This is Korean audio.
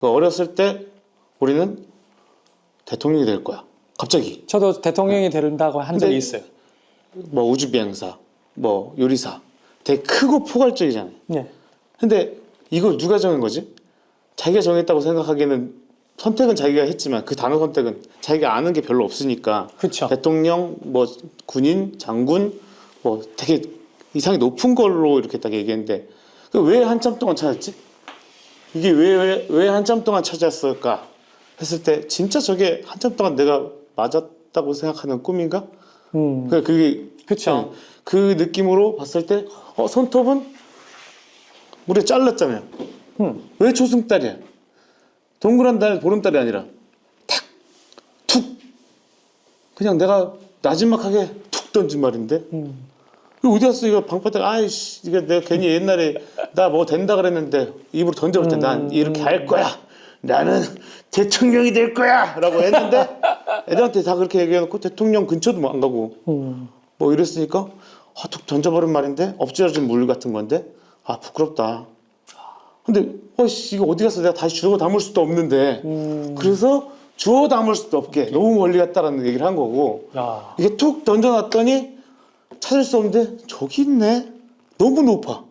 그 어렸을 때 우리는 대통령이 될 거야. 갑자기 저도 대통령이 된다고 한 적이 근데- 있어요. 뭐 우주 비행사, 뭐 요리사, 되게 크고 포괄적이잖아요. 네. 근데 이걸 누가 정한 거지? 자기가 정했다고 생각하기에는 선택은 자기가 했지만 그 단어 선택은 자기가 아는 게 별로 없으니까 그렇죠. 대통령, 뭐 군인, 장군, 뭐 되게 이상이 높은 걸로 이렇게 딱 얘기했는데 그 왜 한참 동안 찾았지? 이게 왜 왜 왜 한참 동안 찾았을까 했을 때 진짜 저게 한참 동안 내가 맞았다고 생각하는 꿈인가? 음. 그 그게 그쵸. 그 느낌으로 봤을 때 어, 손톱은 우리 잘랐잖아요. 음. 왜 초승달이야? 동그란 달 보름달이 아니라 탁, 툭. 그냥 내가 나지막하게 툭 던진 말인데. 음. 이거 어디 갔어? 이거 방바닥 아이씨 이거 내가 괜히 옛날에 나 뭐 된다 그랬는데 입으로 던져볼 때 난 이렇게 할 거야. 나는 대통령이 될 거야라고 했는데 애들한테 다 그렇게 얘기해놓고 대통령 근처도 뭐안 가고 음. 뭐 이랬으니까 아, 툭 던져버린 말인데 엎질러진 물 같은 건데 아 부끄럽다. 근데 어씨 이거 어디 가서 내가 다시 주워 담을 수도 없는데 음. 그래서 주워 담을 수도 없게 너무 멀리 갔다라는 얘기를 한 거고 야. 이게 툭 던져놨더니 찾을 수 없는데 저기 있네. 너무 높아